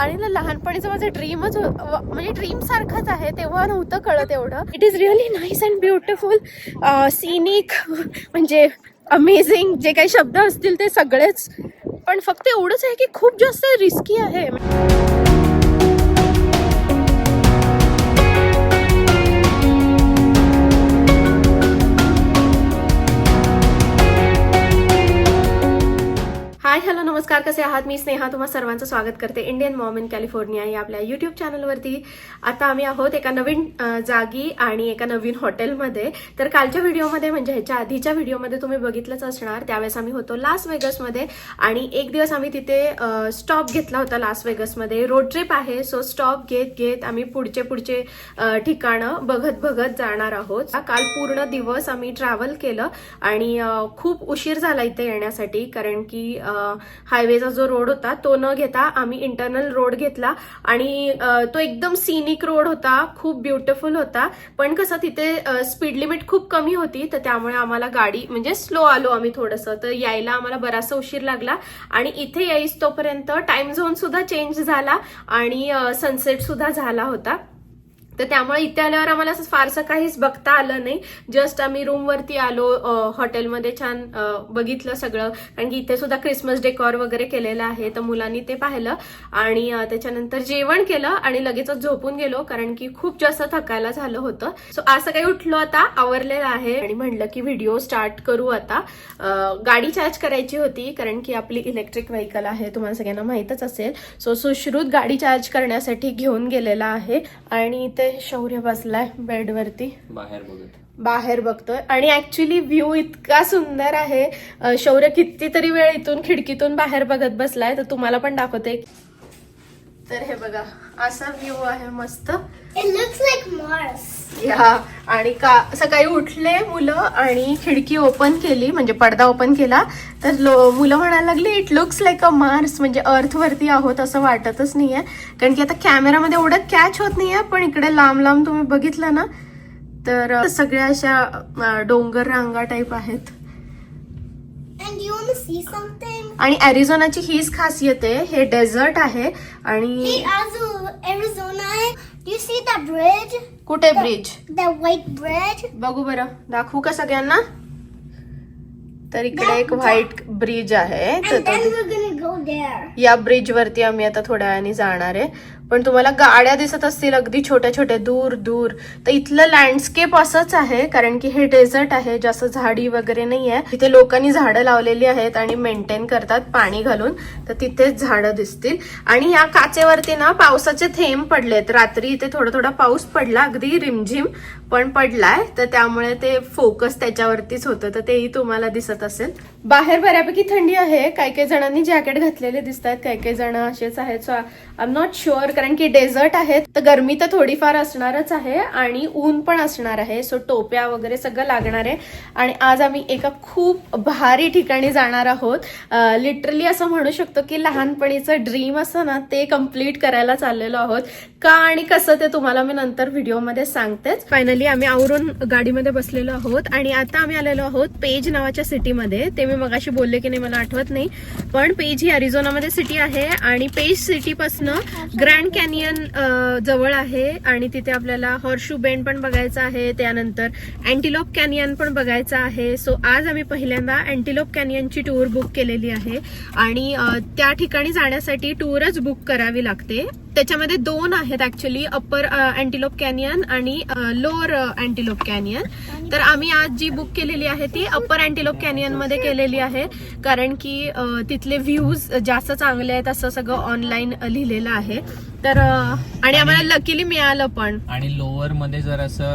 आणि ना लहानपणीचं माझं ड्रीमच हो- म्हणजे ड्रीम सारखंच आहे तेव्हा नव्हतं कळत एवढं. It is really nice and beautiful scenic म्हणजे अमेझिंग जे काही शब्द असतील ते सगळेच. पण फक्त एवढंच आहे की खूप जास्त रिस्की आहे. हाय हॅलो नमस्कार. कसे आहात? मी स्नेहा. तुम्हा सर्वांचं स्वागत करते इंडियन मॉम इन कॅलिफोर्निया या आपल्या युट्यूब चॅनलवरती आता आम्ही आहोत एका नवीन जागी आणि एका नवीन हॉटेलमध्ये तर कालच्या व्हिडिओमध्ये म्हणजे ह्याच्या आधीच्या व्हिडिओमध्ये तुम्ही बघितलंच असणार. त्यावेळेस आम्ही होतो लास वेगसमध्ये आणि एक दिवस आम्ही तिथे स्टॉप घेतला होता लास वेगसमध्ये रोड ट्रिप आहे सो स्टॉप घेत घेत आम्ही पुढचे पुढचे ठिकाणं बघत बघत जाणार आहोत. काल पूर्ण दिवस आम्ही ट्रॅव्हल केलं आणि खूप उशीर झाला इथे येण्यासाठी कारण की हायवेचा जो रोड होता तो न घेता आम्ही इंटरनल रोड घेतला आणि तो एकदम सिनिक रोड होता खूप ब्युटिफुल होता. पण कसं तिथे स्पीड लिमिट खूप कमी होती तर त्यामुळे आम्हाला गाडी म्हणजे स्लो आलो आम्ही थोडंसं. तर यायला आम्हाला बराचसा उशीर लागला आणि इथे यायच तोपर्यंत टाइम झोन सुद्धा चेंज झाला आणि सनसेट सुद्धा झाला होता. तर त्यामुळे इथे आल्यावर आम्हाला असं फारसं काहीच बघता आलं नाही. जस्ट आम्ही रूमवरती आलो हॉटेलमध्ये छान बघितलं सगळं. कारण की इथे सुद्धा क्रिसमस डेकॉर वगैरे केलेलं आहे तर मुलांनी ते पाहिलं. आणि त्याच्यानंतर जेवण केलं आणि लगेचच झोपून गेलो कारण की खूप जास्त थकायला झालं होतं. सो असं काही उठलो आता आवरलेलं आहे. आणि म्हणलं की व्हिडिओ स्टार्ट करू आता. गाडी चार्ज करायची होती कारण की आपली इलेक्ट्रिक व्हेकल आहे तुम्हाला सगळ्यांना माहीतच असेल. सो सुश्रुत गाडी चार्ज करण्यासाठी घेऊन गेलेला आहे. आणि ते शौर्य बसलाय बेडवरती. बाहेर बघत. बाहेर बघतोय. आणि ऍक्च्युली व्ह्यू इतका सुंदर आहे. शौर्य कितीतरी वेळ इथून खिडकीतून बाहेर बघत बसलाय. तर तुम्हाला पण दाखवते. तर हे बघा असा व्ह्यू आहे मस्त. It looks like Mars. या आणि का सकाळी उठले मुलं आणि खिडकी ओपन केली म्हणजे पडदा ओपन केला. तर लो मुलं म्हणायला लागली it looks like a Mars म्हणजे अर्थ वरती आहोत असं वाटतच नाहीये. कारण की आता कॅमेरामध्ये एवढं कॅच होत नाहीये पण इकडे लांब लांब तुम्ही बघितलं ना तर सगळ्या अशा डोंगर रांगा टाईप आहेत? आणि अरिझोनाची हीच खासियत आहे हे डेझर्ट आहे. आणि. Do you see that bridge? कुठे ब्रिज That white bridge? बघू बरं दाखवू का सगळ्यांना तर इकडे एक व्हाईट ब्रिज आहे तर And तो then we're gonna go there. या ब्रिज वरती आम्ही आता थोड्या वेळाने जाणार आहे पण तुम्हाला गाड्या दिसत असतील अगदी छोट्या छोट्या दूर दूर. तर इथलं लँडस्केप असंच आहे कारण की हे डेझर्ट आहे जास्त झाडी वगैरे नाही आहे तिथे लोकांनी झाडं लावलेली आहेत आणि मेंटेन करतात पाणी घालून. तर तिथेच झाडं दिसतील. आणि या काचेवरती ना पावसाचे थेंब पडलेत. रात्री इथे थोडा थोडा पाऊस पडला अगदी रिमझिम पण पडलाय. तर त्यामुळे ते फोकस त्याच्यावरतीच होतं. तर तेही तुम्हाला दिसत असेल. बाहेर बऱ्यापैकी थंडी आहे. काही काही जणांनी जॅकेट घातलेले दिसतात काही काही जण असेच आहेत. So I am not sure कारण की डेझर्ट आहे तर गरमी तर थोडीफार असणारच आहे आणि ऊन पण असणार आहे. सो टोप्या वगैरे सगळं लागणार आहे. आणि आज आम्ही एका खूप भारी ठिकाणी जाणार आहोत. लिटरली असं म्हणू शकतो की लहानपणीचं ड्रीम असं ना ते कंप्लीट करायला चाललेलो आहोत. का आणि कसं ते तुम्हाला मी नंतर व्हिडिओमध्ये सांगतेच. फायनली आम्ही आवरून गाडीमध्ये बसलेलो आहोत आणि आता आम्ही आलेलो आहोत पेज नावाच्या सिटीमध्ये. ते मी मगाशी बोलले की नाही मला आठवत नाही. पण पेज ही अरिझोनामध्ये सिटी आहे आणि पेज सिटीपासनं ग्रँड कॅनियन जवळ आहे आणि तिथे आपल्याला हॉर्शू बेंड पण बघायचं आहे. त्यानंतर अँटीलोप कॅनियन पण बघायचं आहे. सो आज आम्ही पहिल्यांदा अँटीलोप कॅनियनची टूर बुक केलेली आहे. आणि त्या ठिकाणी जाण्यासाठी टूरच बुक करावी लागते. त्याच्यामध्ये दोन आहेत ऍक्च्युली अप्पर अँटीलोप कॅनियन आणि लोअर अँटीलोप कॅनियन तर आम्ही आज जी बुक केलेली आहे ती अप्पर अँटीलोप कॅनियनमध्ये केलेली आहे. कारण की uh, तिथले व्ह्यूज जास्त चांगले आहेत असं सगळं ऑनलाईन लिहिलेलं आहे. तर uh, आणि आम्हाला लकीली मिळालं पण. आणि लोअरमध्ये जर असं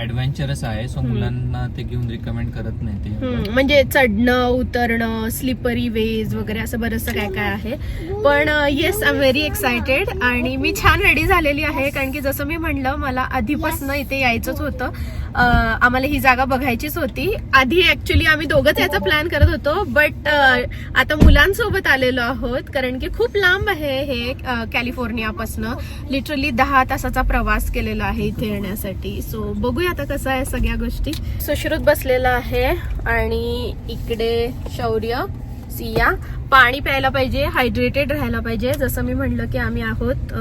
ऍडव्हेंचरस आहे. सो मुलांना ते घेऊन रिकमेंड करत नाही ते. म्हणजे चढणं उतरणं स्लिपरी वेज वगैरे असं बरंचसं काय काय आहे. पण yes I am very excited आणि मी छान रेडी झालेली आहे. कारण की जसं मी म्हणलं मला आधीपासून इथे यायचंच होतं. आम्हाला ही जागा बघायचीच होती. आधी ऍक्च्युली आम्ही दोघंच याचा प्लॅन करत होतो बट आता मुलांसोबत आलेलो आहोत कारण की खूप लांब आहे हे कॅलिफोर्नियापासनं लिटरली दहा तासाचा प्रवास केलेला आहे इथे येण्यासाठी. सो बघूया आता कसं आहे सगळ्या गोष्टी. सुश्रुत बसलेला आहे आणि इकडे शौर्य सिया. पाणी प्यायला पाहिजे हायड्रेटेड राहायला पाहिजे. जसं मी म्हणलं की आम्ही आहोत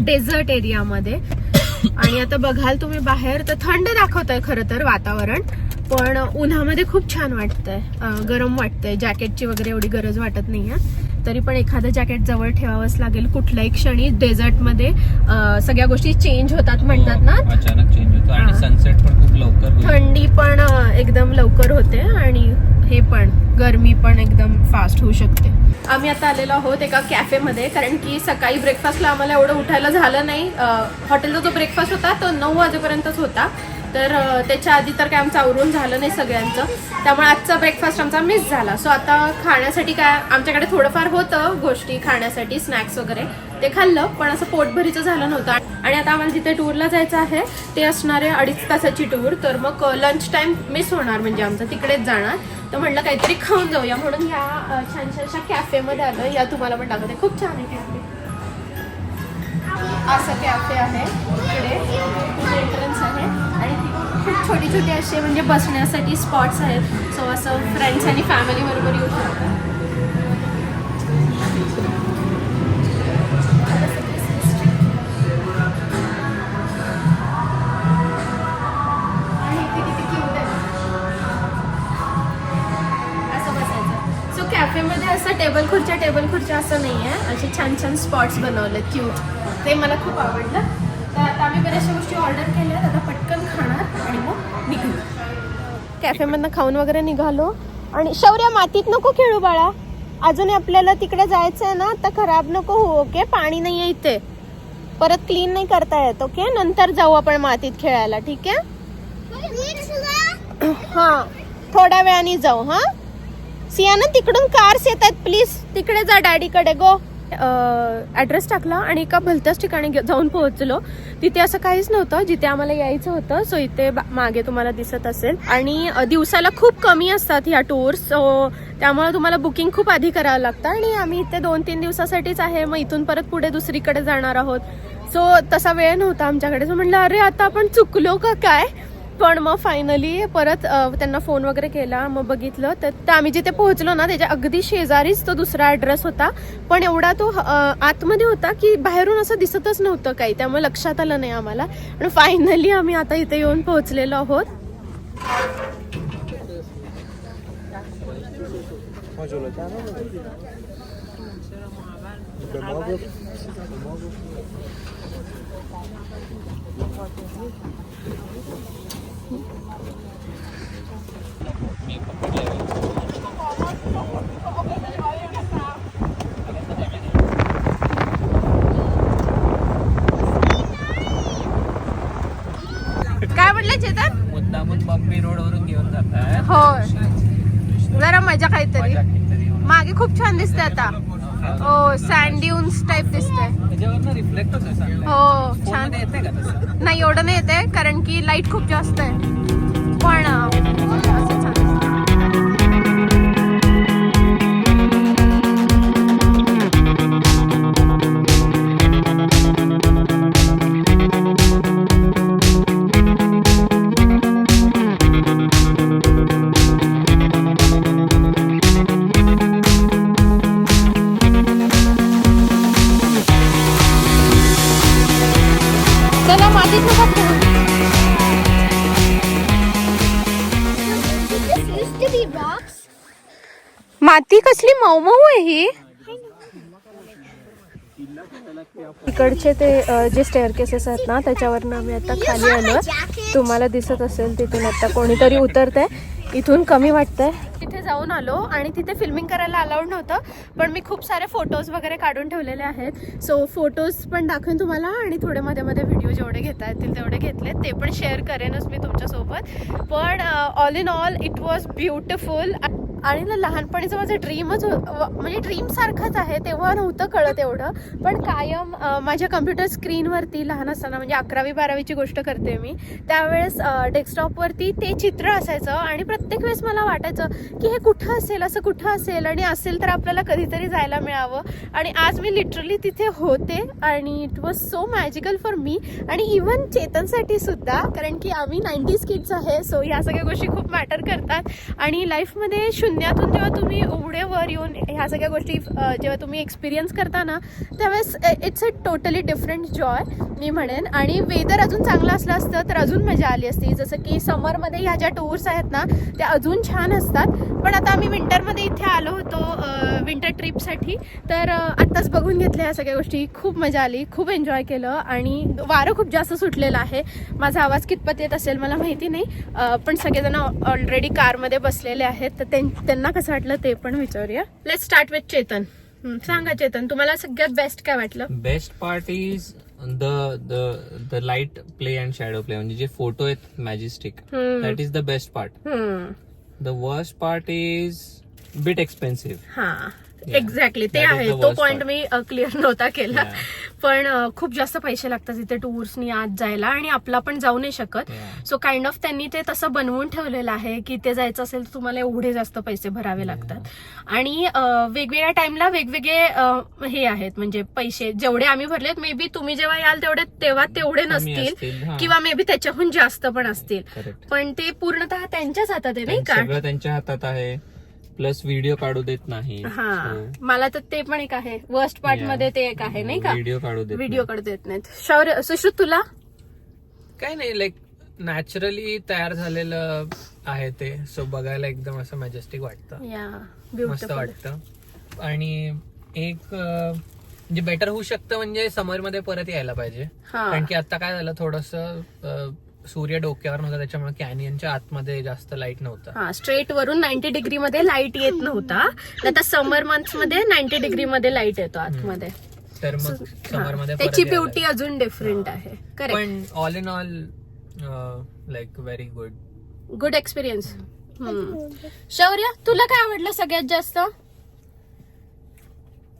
डेझर्ट एरियामध्ये आणि आता बघाल तुम्ही बाहेर तर थंड दाखवत आहे खरं तर वातावरण पण उन्हामध्ये खूप छान वाटतंय. गरम वाटतंय. जॅकेटची वगैरे एवढी गरज वाटत नाहीये. तरी पण एखादं जॅकेट जवळ ठेवावंच लागेल. कुठल्याही क्षणी डेझर्टमध्ये सगळ्या गोष्टी चेंज होतात म्हणतात ना. अचानक चेंज होतो. आणि हा. सनसेट पण खूप लवकर थंडी पण एकदम लवकर होते आणि हे पण गरमी पण एकदम फास्ट होऊ शकते. आम्ही आता आलेलो आहोत एका कॅफेमध्ये कारण की सकाळी ब्रेकफास्टला आम्हाला एवढं उठायला झालं नाही. हॉटेलचा जो ब्रेकफास्ट होता तो नऊ वाजेपर्यंतच होता. तर त्याच्या आधी तर काय आमचं आवरून झालं नाही सगळ्यांचं. त्यामुळे आजचा ब्रेकफास्ट आमचा मिस झाला. सो आता खाण्यासाठी काय आमच्याकडे थोडंफार होतं गोष्टी खाण्यासाठी स्नॅक्स वगैरे. ते खाल्लं पण असं पोटभरीचं झालं नव्हतं. आणि आता आम्हाला जिथे टूरला जायचं आहे ते असणार आहे अडीच तासाची टूर तर मग लंच टाईम मिस होणार म्हणजे आमचं. तिकडेच जाणार. तर म्हणलं काहीतरी खाऊन जाऊया. म्हणून या छान छानशा कॅफेमध्ये आलं या तुम्हाला पण दाखवते. खूप छान आहे कॅफे असं कॅफे आहे. इकडे एंट्रन्स आहे. खूप छोटी छोटी असे म्हणजे बसण्यासाठी स्पॉट्स आहेत. सो असं फ्रेंड्स आणि फॅमिली बरोबर येऊ शकतात. आणि किती असं बसायचं. सो कॅफेमध्ये असं टेबल खुर्च्या टेबल खुर्च्या असं नाही आहे असे छान छान स्पॉट्स बनवले क्यूट ते मला खूप आवडलं. तर आता आम्ही बऱ्याचशा गोष्टी ऑर्डर केल्या आता आणि मग निघू कॅफेमधनं खाऊन वगैरे निघालो. आणि शौर्य मातीत नको खेळू बाळा. अजून आपल्याला तिकडे जायचं आहे ना आता खराब नको हो ओके पाणी नाही आहे इथे. परत क्लीन नाही करता येत ओके नंतर जाऊ आपण मातीत खेळायला ठीक आहे? हा थोड्या वेळाने जाऊ हा? सियाना तिकडून कार्स येत आहेत प्लीज तिकडे जा डॅडीकडे गो ॲड्रेस टाकला आणि एका भलत्याच ठिकाणी जाऊन पोहोचलो. तिथे असं काहीच नव्हतं जिथे आम्हाला यायचं होतं. सो इथे बा- मागे तुम्हाला दिसत असेल. आणि दिवसाला खूप कमी असतात ह्या टूर्स सो त्यामुळे तुम्हाला बुकिंग खूप आधी करावं लागतं. आणि आम्ही इथे दोन तीन दिवसासाठीच आहे. मग इथून परत पुढे दुसरीकडे जाणार आहोत. सो तसा वेळ नव्हता आमच्याकडे. सो म्हटलं अरे आता आपण चुकलो का? काय? पण मग फायनली परत त्यांना फोन वगैरे केला मग बघितलं. तर आम्ही जिथे पोहोचलो ना त्याच्या अगदी शेजारीच तो दुसरा ॲड्रेस होता. पण एवढा तो आतमध्ये होता की बाहेरून असं दिसतच नव्हतं काही. त्यामुळे लक्षात आलं नाही आम्हाला. आणि फायनली आम्ही आता इथे येऊन पोहोचलेलो आहोत. काय म्हटलं चेतन? मुद्दामून बंबी रोड वरून घेऊन जातात हो जरा मजा काहीतरी. मागे खूप छान दिसते आता. हो दिसतंय. त्याच्यावरनं रिफ्लेक्ट होतं चांगलं. हो छान. नाही एवढं नाही येते कारण की लाइट खूप जास्त आहे. पण माती कसली मऊ मऊ आहे ही? इकडचे ते जे स्टेअर केसेस आहेत ना त्याच्यावरनं आम्ही आता खाली आलो तुम्हाला दिसत असेल तिथून आता कोणीतरी उतरतंय. इथून कमी वाटतंय. तिथे जाऊन आलो आणि तिथे फिल्मिंग करायला अलाउड नव्हतं पण मी खूप सारे फोटोज वगैरे काढून ठेवलेले आहेत. सो फोटोज पण दाखवेन तुम्हाला आणि थोडे मध्ये मध्ये व्हिडिओ जेवढे घेता येतील तेवढे घेतले. ते पण शेअर करेनच मी तुमच्यासोबत. पण all in all it was beautiful आणि ना लहानपणीचं माझं ड्रीमच हो- म्हणजे ड्रीम सारखंच आहे तेव्हा नव्हतं कळत एवढं. पण कायम माझ्या कम्प्युटर स्क्रीनवरती लहान असताना म्हणजे अकरावी बारावीची गोष्ट करते मी त्यावेळेस डेस्कटॉपवरती ते चित्र असायचं आणि प्रत्येक वेळेस मला वाटायचं की हे कुठं असेल असं कुठं असेल आणि असेल तर आपल्याला कधीतरी जायला मिळावं. आणि आज मी लिटरली तिथे होते आणि it was so magical for me आणि इवन चेतनसाठी सुद्धा कारण की आम्ही नाईन्टीज किड्स आहे सो ह्या सगळ्या गोष्टी खूप मॅटर करतात. आणि लाईफमध्ये शून्यातून जेव्हा तुम्ही उघडे वर येऊन ह्या सगळ्या गोष्टी जेव्हा तुम्ही एक्सपिरियन्स करता ना त्यावेळेस it's a totally different joy मी म्हणेन. आणि वेदर अजून चांगलं असलं असतं तर अजून मजा आली असती. जसं की समरमध्ये ह्या ज्या टूर्स आहेत ना त्या अजून छान असतात. पण आता आम्ही विंटरमध्ये इथे आलो होतो विंटर ट्रिपसाठी तर आत्ताच बघून घेतल्या ह्या सगळ्या गोष्टी. खूप मजा आली खूप एन्जॉय केलं. आणि वारं खूप जास्त सुटलेलं आहे. माझा आवाज कितपत येत असेल मला माहिती नाही. पण सगळेजण ऑलरेडी कारमध्ये बसलेले आहेत. तर त्यांना कसं वाटलं ते पण विचारूया. Let start with Chetan. सांगा चेतन तुम्हाला सगळ्यात बेस्ट काय वाटलं? Best part is the the the light play and shadow play म्हणजे जे फोटो आहेत majestic. That is the best part the worst part is bit expensive. Exactly ते आहे. तो पॉइंट. मी क्लिअर नव्हता केला. पण अ, खूप जास्त पैसे लागतात इथे टूर्सनी आत जायला आणि आपला पण जाऊ नाही शकत. सो काइंड ऑफ त्यांनी ते तसं बनवून ठेवलेलं आहे की ते जायचं असेल तर तुम्हाला एवढे जास्त पैसे भरावे लागतात. आणि अ, वेगवेगळ्या टाइमला वेगवेगळे हे आहेत. म्हणजे पैसे जेवढे आम्ही भरलेत मे बी तुम्ही जेव्हा याल तेवढे तेव्हा तेवढे नसतील. किंवा मे बी त्याच्याहून जास्त पण असतील. पण ते पूर्णतः त्यांच्याच हातात आहे नाही का? त्यांच्या हातात आहे. प्लस व्हिडिओ काढू देत नाही. हा. मला तर ते पण एक आहे. Worst part Yeah. मध्ये ते एक आहे नाही का? व्हिडिओ काढू देत व्हिडिओ काढू देत नाहीत. शौर्य सुश्रुत तुला? काय नाही लाईक नॅचरली तयार झालेलं आहे ते. सो बघायला एकदम असं मॅजेस्टिक वाटतं. या मस्त ब्युटिफुल वाटतं. आणि एक अं, म्हणजे बेटर होऊ शकतं म्हणजे समरमध्ये परत यायला पाहिजे. हा. कारण की आता काय झालं थोडस सूर्य डोक्यावर नव्हता त्याच्यामुळे कॅनियनच्या आतमध्ये जास्त लाइट नव्हता. हा स्ट्रेट वरून नाईन्टी डिग्री मध्ये लाइट येत नव्हता. आता समर मंथ्समध्ये नाईन्टी डिग्री मध्ये लाइट येतो आतमध्ये. तर मग समरमध्ये त्याची ब्युटी अजून डिफरंट आहे. करेक्ट पण all in all like very good good experience Shaurya तुला काय आवडलं सगळ्यात जास्त?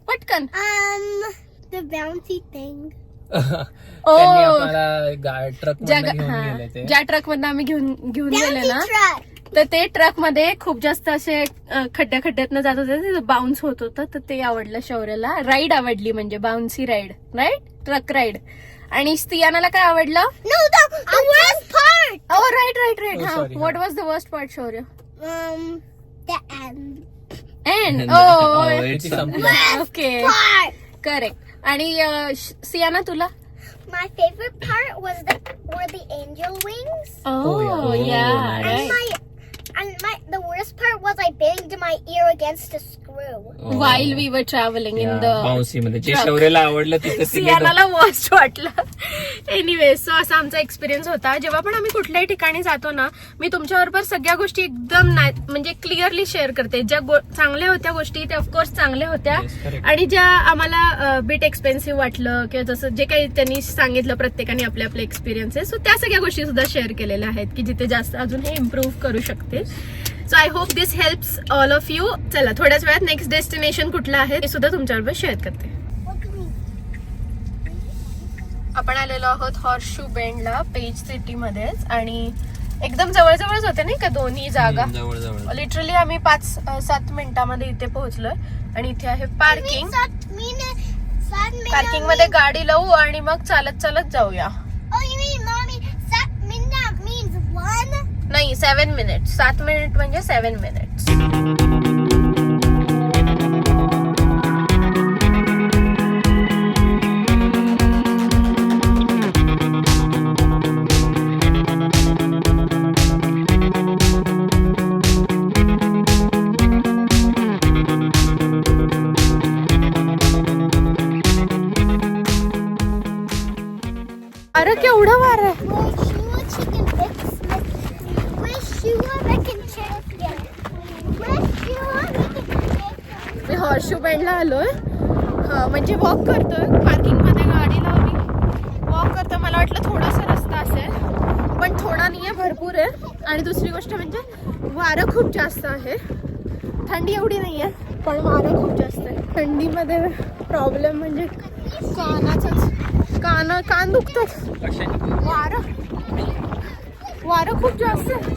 पटकन. The bouncy thing. त्यांनी आपल्याला ट्रक ज्या घेऊन हा, गेले ते. ज्या ट्रक मधनं आम्ही घेऊन घेऊन गेले ना. तर ते ट्रकमध्ये खूप जास्त असे अ, खड्ड्या खड्ड्यातनं जात होते बाउन्स होत होतं तर ते आवडलं शौर्याला. राईड आवडली म्हणजे bouncy ride right truck ride आणि स्तियानाला काय आवडलं? No, the the worst part. Oh right right right Oh, हा. sorry, व्हॉट हा. Was the worst part Shaurya? Um, the end. End oh किती संपलं ओके part. करेक्ट आणि अ, श- सियाना तुला My favorite part was the were the angel wings. Oh yeah. या Oh, And right my and my the worst part was I banged my ear against a screw. While we were travelling in the bouncy मध्ये. जे truck. शौर्यला आवडलं तिथे तिने सियानाला वर्स्ट वाटलं. एनिवे सो असा आमचा एक्सपिरियन्स होता. जेव्हा पण आम्ही कुठल्याही ठिकाणी जातो ना मी तुमच्याबरोबर सगळ्या गोष्टी एकदम ना- म्हणजे क्लिअरली शेअर करते. ज्या गो- चांगल्या होत्या गोष्टी त्या ऑफकोर्स चांगल्या होत्या. Yes, correct. आणि ज्या आम्हाला बिट एक्सपेन्सिव्ह वाटलं किंवा जसं जे काही त्यांनी सांगितलं प्रत्येकाने आपले आपले एक्सपिरियन्सेस सो त्या सगळ्या गोष्टी सुद्धा शेअर केलेल्या आहेत की जिथे जास्त अजून हे इम्प्रूव्ह करू शकते so I hope this helps all of you चला थोड्याच वेळात नेक्स्ट डेस्टिनेशन कुठलं आहे ते सुद्धा तुमच्याबरोबर शेअर करते. आपण आलेलो आहोत हॉर्शू बेंडला पेज सिटी मध्येच. आणि एकदम जवळजवळच होते नाही का दोन्ही जागा? लिटरली आम्ही पाच सात मिनिटामध्ये इथे पोहोचलोय. आणि इथे आहे पार्किंग. पार्किंगमध्ये गाडी लावू आणि मग चालत चालत जाऊया. नाही सेवन मिनिट सात मिनिट म्हणजे सेवन मिनिट्स खूप जास्त आहे. थंडी एवढी नाही आहे पण वारं खूप जास्त आहे. थंडीमध्ये प्रॉब्लेम म्हणजे कानाचाच कान कान दुखतात वारं. वारं खूप जास्त आहे.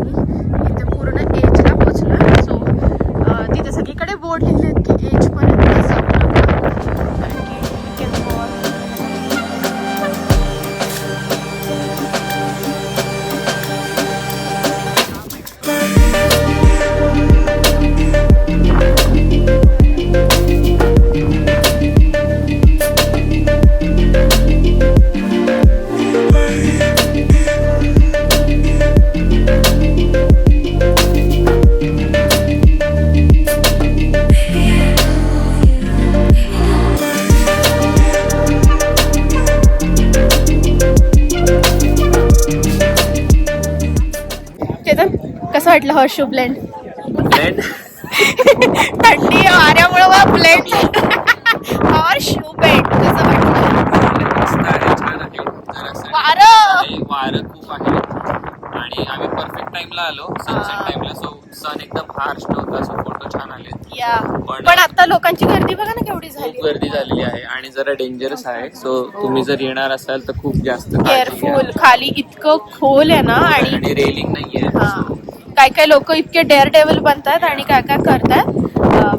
चेतन कसं वाटलं हॉर्शू ब्लेंड ब्लेंड थंडी वाऱ्यामुळे वा ब्लेंड हॉर्शू ब्लेंड कसं वाटलं? वारं! वारं खूप आहे. आणि आम्ही परफेक्ट टाइमला आलो. सनसेट टाइमला सो सन एकदम हार्श नव्हता. सो फोटो छान आले. या. पण- पण आता लोकांची गर्दी बघा ना केवढी खूप झाली गर्दी झालेली आहे आणि जरा डेंजरस आहे. सो तुम्ही जर येणार असाल तर खूप जास्त काळजी घ्या. केअरफुल खाली इतकं खोल आहे ना आणि आणि रेलिंग नाहीये. हा. काय काय लोक इतके डेअर डेव्हल बनतात आणि काय काय करतात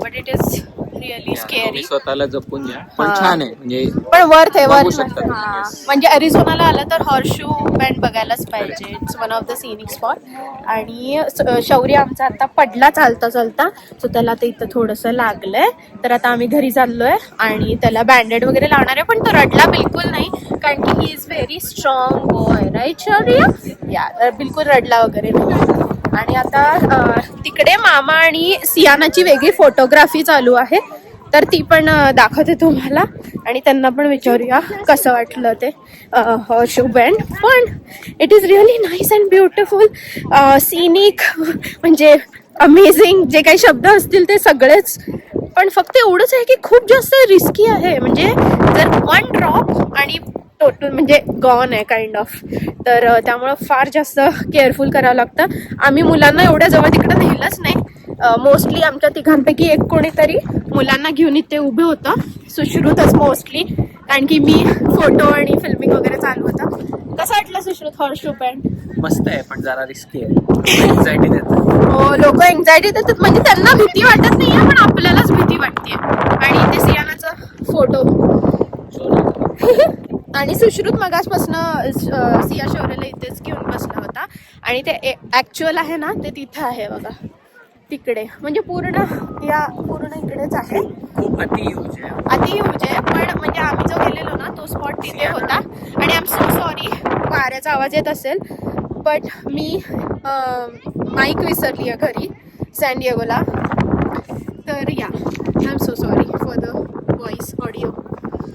बट इट इज रिअली तुम्ही स्वतःला जपून घ्या. पण हा. छान आहे म्हणजे पण वर्थ आहे बघू वर्थ शकता तुम्ही, हा. yes. म्हणजे अरिझोनाला आलं तर हॉर्शू बँड बघायलाच पाहिजे. It's one of the scenic spot आणि स- शौर्य आमचा आता पडला चालता चालता. सो त्याला आता इथं थोडंसं लागलंय. तर आता आम्ही घरी चाललोय आणि त्याला बँडेड वगैरे लावणार आहे. पण तो रडला बिलकुल नाही कारण की he is very strong boy right Shaurya? या तर बिलकुल रडला वगैरे नाही. आणि आता तिकडे मामा आणि सियानाची वेगळी फोटोग्राफी चालू आहे. तर ती पण दाखवते तुम्हाला. आणि त्यांना पण विचारूया कसं वाटलं ते. शो हो, बँड पण it is really nice and beautiful scenic म्हणजे अमेझिंग जे काही शब्द असतील ते सगळेच. पण फक्त एवढंच आहे की खूप जास्त रिस्की आहे. म्हणजे जर वन ड्रॉप आणि टोटल म्हणजे गॉन आहे काइंड ऑफ तर त्यामुळं फार जास्त केअरफुल करावं लागतं. आम्ही मुलांना एवढ्या जवळ तिकडं नेलंच नाही. मोस्टली आमच्या तिघांपैकी एक कोणीतरी मुलांना घेऊन इथे उभे होतं. सुश्रुतच मोस्टली कारण की मी फोटो आणि फिल्मिंग वगैरे चालू होता. कसं वाटलं सुश्रुत हॉर्शू पॅन्ट मस्त आहे पण जरा रिस्की आहे. एन्झायटी देत. हो लोक एन्झायटी देतात. म्हणजे त्यांना भीती वाटत नाहीये पण आपल्यालाच भीती वाटते आणि ते सियानाचा फोटो आणि सुश्रुत मगासपासनं सिया शौर्यला इथेच घेऊन बसला होता. आणि ते ऍक्च्युअल आहे ना ते तिथं आहे बघा. तिकडे. म्हणजे पूर्ण या पूर्ण इकडेच आहे. खूप अति यूज आहे. अति यूज आहे. पण म्हणजे आम्ही जो गेलेलो ना तो स्पॉट तिथे होता. आणि आय एम सो सॉरी वाऱ्याचा आवाज येत असेल. बट मी माईक विसरली आहे घरी सॅन्डिएगोला तर या. I am so sorry for the voice audio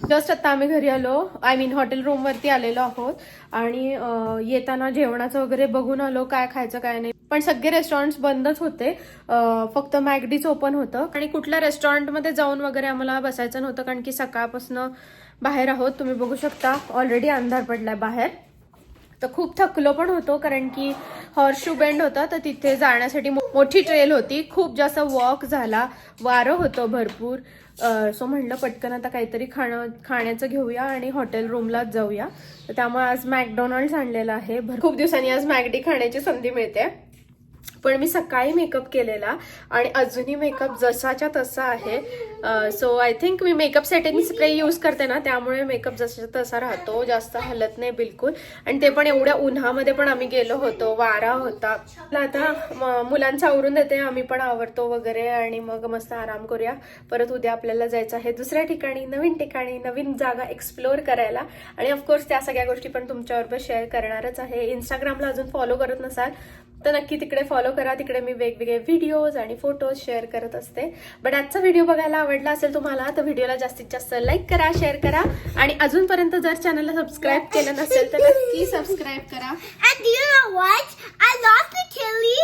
just आता आम्ही घरी आलो. आय मीन हॉटेल रूमवरती आलेलो आहोत. आणि येताना जेवणाचं वगैरे बघून आलो काय खायचं काय नाही. पण सगळे रेस्टॉरंट्स बंदच होते. फक्त मॅगडीच ओपन होतं. आणि कुठल्या रेस्टॉरंटमध्ये जाऊन वगैरे आम्हाला बसायचं नव्हतं कारण की सकाळपासून बाहेर आहोत. तुम्ही बघू शकता ऑलरेडी अंधार पडलाय बाहेर. तर खूप थकलो पण होतो कारण की हॉर्शू बेंड होता. तर तिथे जाण्यासाठी मोठी ट्रेल होती. खूप जास्त वॉक झाला. वारं होतं भरपूर. सो म्हणलं पटकन आता काहीतरी खाणं खाण्याचं घेऊया आणि हॉटेल रूमलाच जाऊया. तर त्यामुळे आज मॅकडोनल्ड्स आणलेलं आहे. भर खूप दिवसांनी आज मॅगडी खाण्याची संधी मिळते. पण मी सकाळी मेकअप केलेला आणि अजूनही मेकअप जसाच्या तसा आहे. सो आय थिंक मी मेकअप सेटिंग स्प्रे यूज करते ना त्यामुळे मेकअप जसाच्या तसा राहतो जास्त हलत नाही बिलकुल. आणि ते पण एवढ्या उन्हामध्ये पण आम्ही गेलो होतो वारा होता. आता मुलांचा मुलांचं आवरून देते आम्ही पण आवरतो वगैरे आणि मग मस्त आराम करूया. परत उद्या आपल्याला जायचं आहे दुसऱ्या ठिकाणी नवीन ठिकाणी नवीन जागा एक्सप्लोअर करायला. आणि ऑफकोर्स त्या सगळ्या गोष्टी पण तुमच्याबरोबर शेअर करणारच आहे. इंस्टाग्रामला अजून फॉलो करत नसाल तर नक्की तिकडे फॉलो करा. तिकडे मी वेगवेगळे व्हिडिओज आणि फोटोज शेअर करत असते. बट आजचा व्हिडिओ बघायला आवडला असेल तुम्हाला तर व्हिडिओला जास्तीत जास्त लाईक करा शेअर करा. आणि अजूनपर्यंत जर चॅनलला सबस्क्राईब केलं नसेल तर नक्की सबस्क्राईब करा And do you know what? I lost the chili.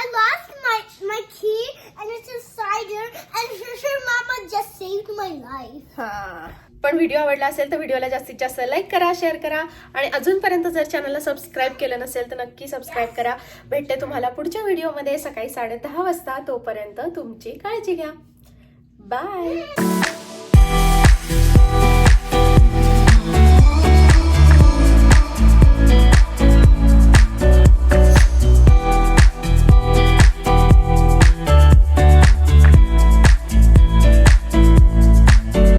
I lost my my key, and it's inside there. And her, her mama just saved my life. हा पण व्हिडिओ आवडला असेल तर व्हिडिओला जास्तीत जास्त लाईक करा शेअर करा. आणि अजूनपर्यंत जर चॅनलला सबस्क्राईब केलं नसेल तर नक्की सबस्क्राईब करा. भेटते तुम्हाला पुढच्या व्हिडिओमध्ये सकाळी साडेदहा वाजता. तोपर्यंत तुमची काळजी घ्या. बाय